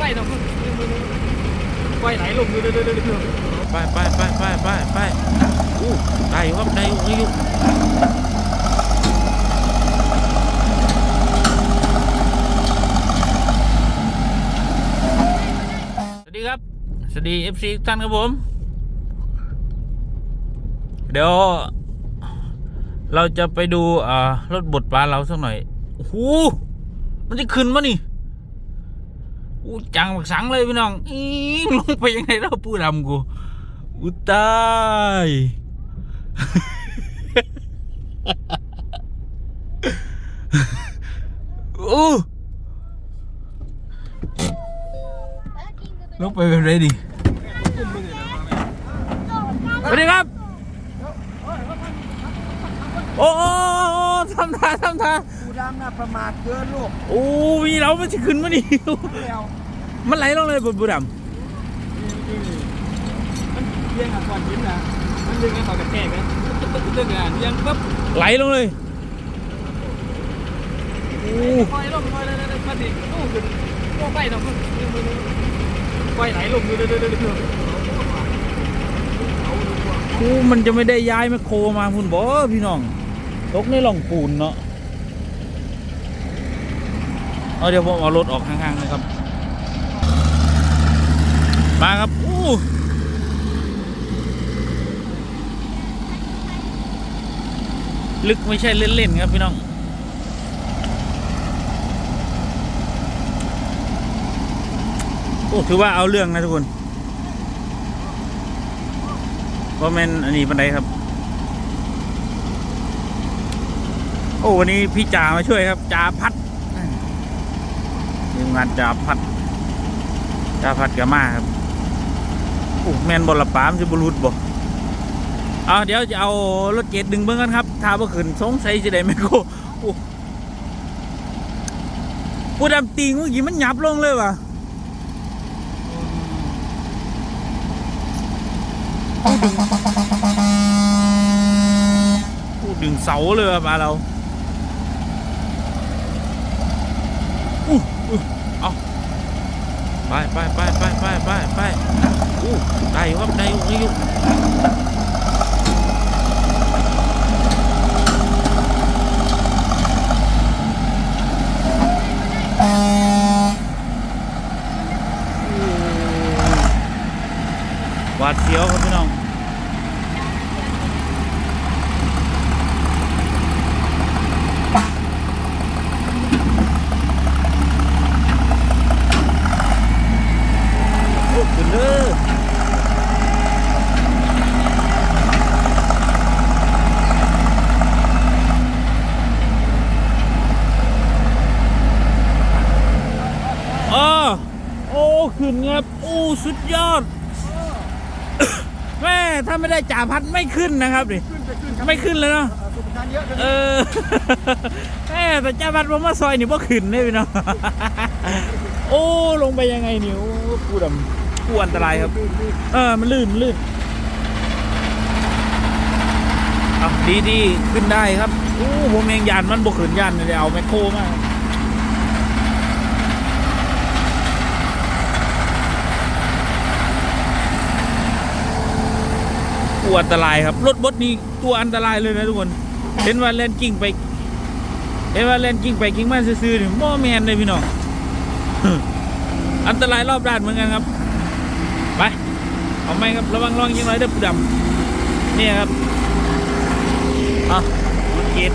ไปต้องไปไหลลงดูดูดูดูดูไปไปไปไปไปไปอู้ได้อยู่ครับได้อยู่ได้อยู่สวัสดีครับ สวัสดี FC ทุกท่านครับผม เดี๋ยว เราจะไปดูอ่ารถบดปลาเราสักหน่อยโอ้โหมันจะขึ้นมานี่ อู้จังบักสังเลยพี่น้องอีงลงไปยังไงแล้วปูดำกูอุยตายโอ้ลงไปเป็นไรดิสวัสดีครับ โอ้โอ้โอ้ทำท่าทำท่ากูดำน่ะประมาทเกินลูกโอ้มีเรามันจะขึ้นมาดิแล้ว มันไหลลงเลยบนบุดมันเลี้ยงกับก่อนยิ้มนะมันเลี้ยงกับเขากระแทกนะเรื่องงานเลี้ยงปั๊บำไหลลงเลยโอ้ปล่อยลงปล่อยเลยมันดิโอ้ขึ้นโอ้ไปต้องปล่อยไหลลงดูดูดูดูดูโหมันจะไม่ได้ย้ายแมคโครมาคุณบอพี่น้องตกในหล่องปูนเนาะเอาเดี๋ยวผมเอารถออกข้างๆเลยครับ มาครับอู้ลึกไม่ใช่เล่น ๆ ครับ พี่น้อง โอ้ ถือว่าเอาเรื่องนะทุกคนว่าแมนอันนี้บันไดครับ โอ้ วันนี้พี่จ่ามาช่วยครับจ่าพัดทีมงานจ่าพัดจ่าพัดกับมาครับ โอ้แมนบอลละปามจะบรุษบ่เอาเดี๋ยวจะเอารถเกตดึงเบื้องกันครับถ้าว่าขึ้นสงสัยจะได้ไมโกโอ้ดำตีงเมื่อกี้มันหยับลงเลยว่ะพูดดึงเสาเลยอะมาเราอู้อู้เอา ไปไปไปไปไปไปไปอู้ได้อยู่ครับได้อยู่ได้อยู่หวาดเสียวครับพี่น้อง โอ้ขึ้นเด้ออ้อโอ้ ขึ้นครับโอ้สุดยอดแม่ถ้าไม่ได้จ่าพัดไม่ขึ้นนะครับดิขึ้นไปขึ้นครับไม่ขึ้นเลยเนาะเอ่อประสบการณ์เยอะเลยเออแม่แต่จ่าพัดผมมาซอยนี่บ่ขึ้นได้พี่น้องโอ้ลงไปยังไงนี่โอ้กูดำกูอันตรายครับ เออ มันลื่นลื่นเอาดีดีขึ้นได้ครับ โอ้ผมเองยานมันบกขืนยานเลยเอาแมคโครมา ตัวอันตรายครับ รถบดนี่ตัวอันตรายเลยนะทุกคน เห็นว่าแลนกิ้งไป เห็นว่าแลนกิ้งไปกิ้งมาซื่อๆนี่โมแมนเลยพี่น้อง อันตรายรอบด้านเหมือนกันครับ ไป เอาไหมครับ ระวังรองยิงไรเด้อผู้ดำเนี่ยครับอารถเกต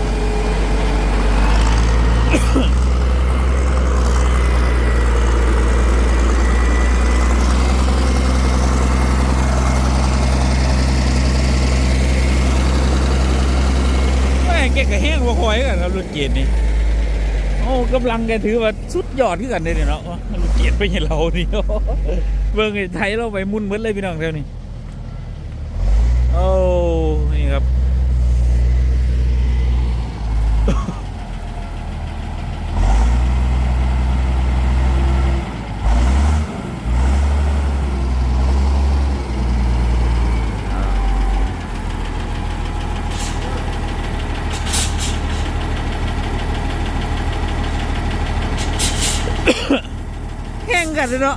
แกก็แห้งพอคอยกันครับรถเกียรนี่โอ้กำลังแกถือว่าสุดยอดขึ้นกันเลยเนาะรถเกียรไปเห็นเรานี่เบิ่งไอ้ไทยเราไปมุ่นเหมือนเลยพี่น้องแถวนี้โอ้นี่ครับ แห้ง งกั นเลยเนาะ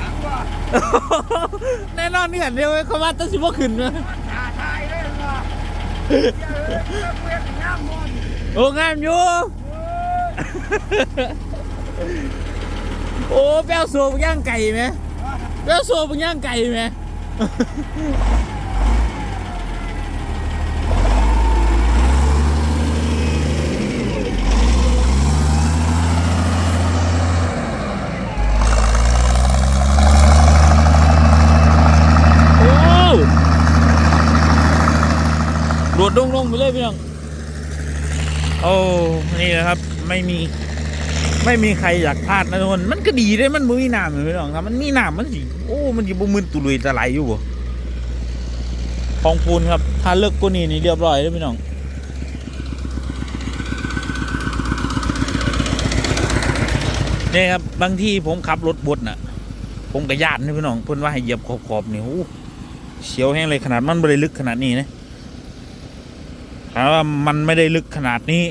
ทั้งว่าแน่นอนนี่กันเดียวเขาว่าต้องสิบ่ขึ้นนะถ่าทายเลยว่าเดี๋ยวเอ้ยเพื่อนน้ำมนต์โอ้งามอยู่ โอ้แป้วโซ่ย่างไก่ไหมแป้วโซ่ย่างไก่ไหม โอ้ โดลงลงไปเลยพี่น้องโอ้นี่นะครับ ไม่มี ไม่มีใครอยากพลาดนะทุกคนมันก็ดีได้มันมีน้ำเลยพี่น้องครับมันมีน้ำมันสิโอ้มันสิบ่มึนตุลุยตะไหลอยู่บ่ของปูนครับ ถ้าเลิกกูนี่นี่เรียบร้อยแล้วพี่น้องนี่ครับบางที่ผมขับรถบดน่ะ ผมกระยานนี่พี่น้องเพิ่อนว่าให้เหยียบขอบๆนี่โอ้เสียวแห้งเลยขนาดมันไม่ได้ลึกขนาดนี้นะ ถามว่ามันไม่ได้ลึกขนาดนี้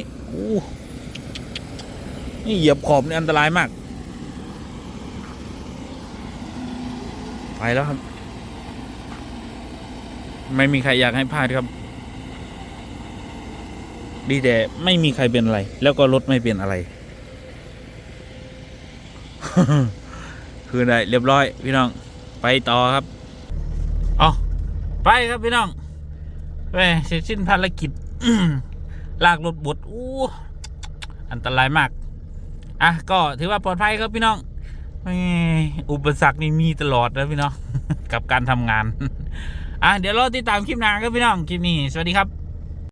นี่เหยียบขอบนี่อันตรายมาก ไปแล้วครับ ไม่มีใครอยากให้พลาดครับ ดีแต่ไม่มีใครเป็นอะไร แล้วก็รถไม่เป็นอะไร คือได้เรียบร้อย พี่น้อง ไปต่อครับ เอาไปครับพี่น้องไปเสร็จสิ้นภารกิจ ลากรถบดอู้อันตรายมาก อะ ก็ถือว่าปลอดภัยครับพี่น้องอุปสรรคนี่มีตลอดนะพี่น้อง กับการทำงาน อะ เดี๋ยวเราติดตามคลิปหน้าครับพี่น้อง คลิปนี้ สวัสดีครับ